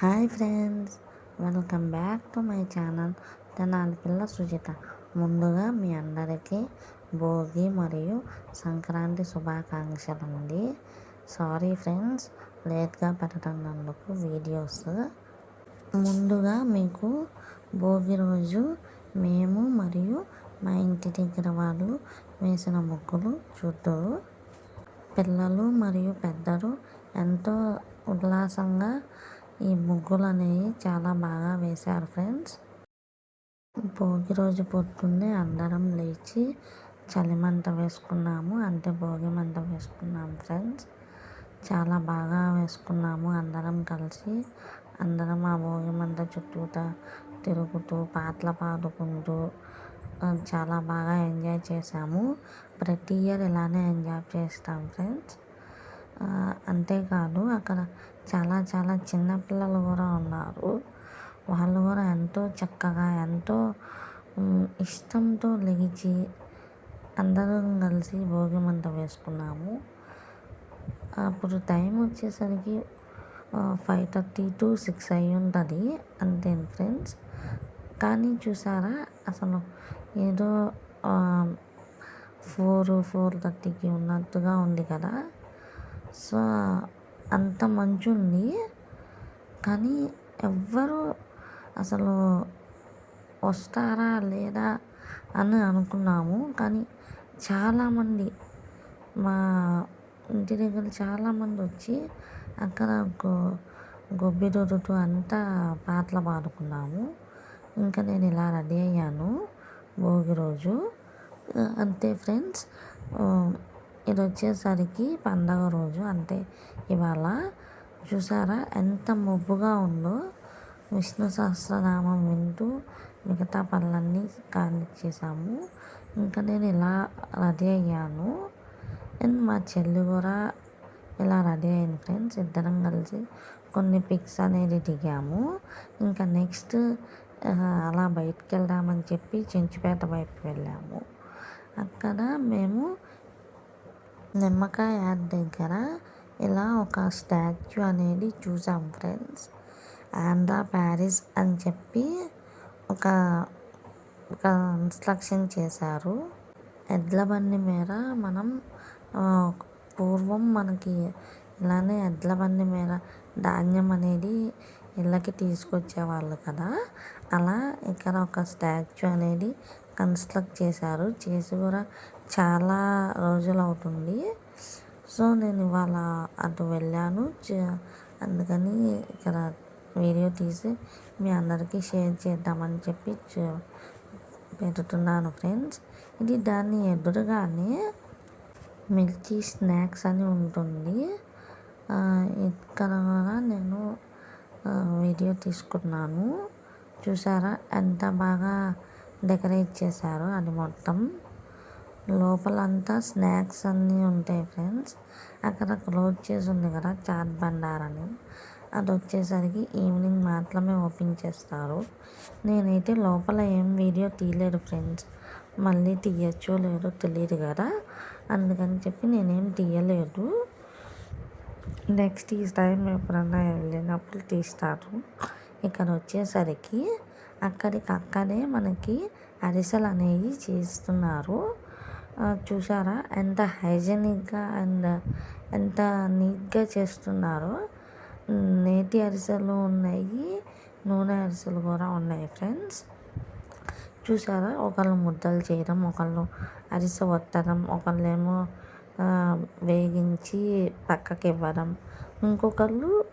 Hi friends welcome back to my channel. Tenali పిల్ల సుజిత. ముందుగా మీ అందరికీ భోగి మరియు సంక్రాంతి శుభాకాంక్షలు అండి. సారీ ఫ్రెండ్స్ లేట్గా పెట్టనందుకు వీడియోస్ ముందుగా మీకు భోగి రోజు మేము మరియు మా ఇంటి దగ్గర వాళ్ళు వేసిన ముగ్గులు చూద్దరు పిల్లలు మరియు పెద్దలు ఎంతో ఉల్లాసంగా ఈ ముగ్గులు అనేవి చాలా బాగా వేశారు ఫ్రెండ్స్. భోగి రోజు పొద్దున్నే అందరం లేచి చలిమంట వేసుకున్నాము. అంటే భోగి మంట వేసుకున్నాము ఫ్రెండ్స్. చాలా బాగా వేసుకున్నాము అందరం కలిసి. అందరం ఆ భోగి మంట చుట్టూత తిరుగుతూ పాటలు పాడుకుంటూ చాలా బాగా ఎంజాయ్ చేసాము ప్రతి ఇయర్ ఇలానే ఎంజాయ్ చేస్తాం ఫ్రెండ్స్. అంతేకాదు అక్కడ చాలా చాలా చిన్నపిల్లలు కూడా ఉన్నారు. వాళ్ళు కూడా ఎంతో చక్కగా ఎంతో ఇష్టంతో లేచి అందరం కలిసి భోగి మంట వేసుకున్నాము. అప్పుడు టైం వచ్చేసరికి ఫైవ్ థర్టీ టు సిక్స్ అయి ఉంటుంది అంతే ఫ్రెండ్స్. కానీ చూసారా అసలు ఏదో ఫోర్ ఫోర్ థర్టీకి ఉన్నట్టుగా ఉంది కదా. సో అంత మంచు ఉంది కానీ ఎవ్వరు అసలు వస్తారా లేదా అని అనుకున్నాము. కానీ చాలామంది మా ఇంటి దగ్గర చాలామంది వచ్చి అక్కడ గో గొబ్బి అంతా పాటలు పాడుకున్నాము. ఇంకా నేను ఇలా రెడీ అయ్యాను. భోగి రోజు. అంతే ఫ్రెండ్స్. ఇది వచ్చేసరికి పండగ రోజు అంటే ఇవాళ చూసారా ఎంత మబ్బుగా ఉందో. విష్ణు సహస్రనామం వింటూ మిగతా పనులన్నీ కానిచ్చేసాము. ఇంకా నేను ఇలా రెడీ అయ్యాను. అండ్ మా చెల్లి కూడా ఇలా రెడీ అయింది ఫ్రెండ్స్. ఇద్దరం కలిసి కొన్ని పిక్స్ అనేది దిగాము. ఇంకా నెక్స్ట్ అలా బయటికి వెళ్దామని చెప్పి చెంచుపేట వైపు వెళ్ళాము. అక్కడ మేము నిమ్మకాయ యాడ్ దగ్గర ఇలా ఒక స్టాచ్యూ అనేది చూసాం ఫ్రెండ్స్. ఆంధ్ర ప్యారిస్ అని చెప్పి ఒక ఒక చేశారు. ఎడ్ల బండి మీద మనం పూర్వం మనకి ఇలానే ఎడ్ల బండి మీద ధాన్యం అనేది ఇళ్ళకి తీసుకొచ్చేవాళ్ళు కదా. అలా ఇక్కడ ఒక స్టాచ్యూ అనేది కన్స్ట్రక్ట్ చేశారు. చేసి కూడా చాలా రోజులు అవుతుంది. సో నేను ఇవాళ అటు వెళ్ళాను. అందుకని ఇక్కడ వీడియో తీసి మీ అందరికీ షేర్ చేద్దామని చెప్పి పెడుతున్నాను ఫ్రెండ్స్. ఇది దాన్ని ఎదురుగానే మిర్చి స్నాక్స్ అని ఉంటుంది. ఇక్కడ కూడా నేను వీడియో తీసుకున్నాను. చూసారా? ఎంత బాగా డెకరేట్ చేశారు అది మొత్తం. లోపలంతా స్నాక్స్ అన్నీ ఉంటాయి ఫ్రెండ్స్. అక్కడ క్లోజ్ చేసి ఉంది కదా చాట్ బండార్ అని. అది వచ్చేసరికి ఈవినింగ్ మాత్రమే ఓపెన్ చేస్తారు. నేనైతే లోపల ఏం వీడియో తీయలేదు ఫ్రెండ్స్. మళ్ళీ తీయచ్చో లేదో తెలియదు కదా. అందుకని చెప్పి నేనేం తీయలేదు. నెక్స్ట్ ఈ టైం ఎప్పుడన్నా వెళ్ళినప్పుడు తీస్తారు. ఇక్కడ వచ్చేసరికి అక్కడికి అక్కడే మనకి అరిసెలు అనేవి చేస్తున్నారు. చూసారా ఎంత హైజెనిక్గా అండ్ ఎంత నీట్గా చేస్తున్నారో. నేతి అరిసెలు ఉన్నాయి నూనె అరిసెలు కూడా ఉన్నాయి ఫ్రెండ్స్. చూసారా ఒకళ్ళు ముద్దలు చేయడం ఒకళ్ళు అరిసె వత్తడం ఒకళ్ళేమో వేగించి పక్కకి ఇవ్వడం. ఇంకొకళ్ళు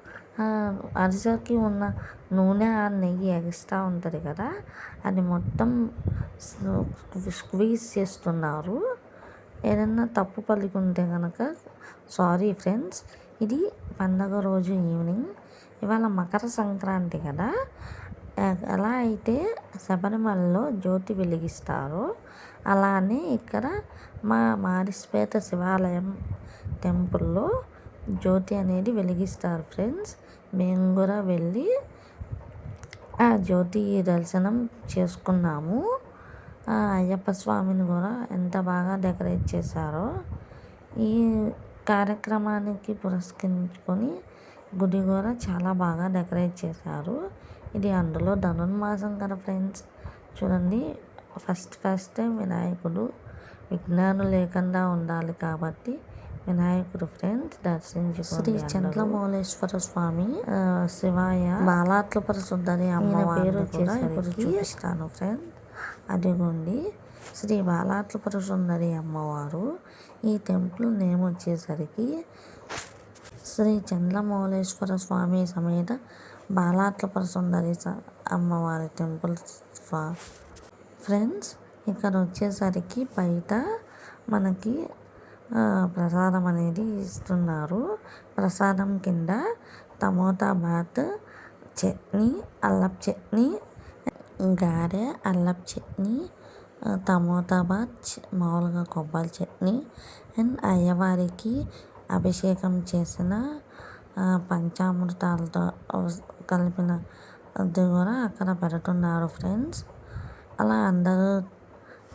అరిసెకి ఉన్న నూనె ఆ నెయ్యి ఎగస్ట్రా ఉంటుంది కదా అది మొత్తం స్క్వీజ్ చేస్తున్నారు. ఏదన్నా తప్పు పలుకుంటే కనుక సారీ ఫ్రెండ్స్ ఇది పండగ రోజు ఈవినింగ్. ఇవాళ మకర సంక్రాంతి కదా ఎలా అయితే శబరిమలలో జ్యోతి వెలిగిస్తారో అలానే ఇక్కడ మా మారిస్పేట శివాలయం టెంపుల్లో జ్యోతి అనేది వెలిగిస్తారు ఫ్రెండ్స్. మేము కూడా వెళ్ళి ఆ జ్యోతి దర్శనం చేసుకున్నాము. అయ్యప్ప స్వామిని కూడా ఎంత బాగా డెకరేట్ చేశారో ఈ కార్యక్రమానికి పురస్కరించుకొని గుడి కూడా చాలా బాగా డెకరేట్ చేశారు. ఇది అందులో ధనుర్మాసం కదా ఫ్రెండ్స్. చూడండి ఫస్ట్ ఫస్ట్ వినాయకుడు విఘ్నాలు లేకుండా ఉండాలి కాబట్టి వినాయకుడు ఫ్రెండ్స్ దర్శించుకోండి శ్రీ చంద్రమౌళేశ్వర స్వామి శివాయ. బాలాత్లపర సుందరి అమ్మవారి పేరు కూడా ఇప్పుడు చూపిస్తాను ఫ్రెండ్ అదిగోండి. శ్రీ బాలాత్లపర సుందరి అమ్మవారు. ఈ టెంపుల్ నేమ్ వచ్చేసరికి శ్రీ చంద్రమౌళేశ్వర స్వామి సమేత బాలాత్లపర సుందరి అమ్మవారి టెంపుల్ స్వా ఫ్రెండ్స్ ఇక్కడ వచ్చేసరికి బయట మనకి ప్రసాదం అనేది ఇస్తున్నారు. ప్రసాదం కింద టమోటా బాత్ చట్నీ అల్లపు చట్నీ గారె అల్లపు చట్నీ టమోటా బాత్ మామూలుగా కొబ్బరి చట్నీ అండ్ అయ్యవారికి అభిషేకం చేసిన పంచామృతాలతో కలిపిన అది కూడా అక్కడ పెడుతున్నారు ఫ్రెండ్స్. అలా అందరూ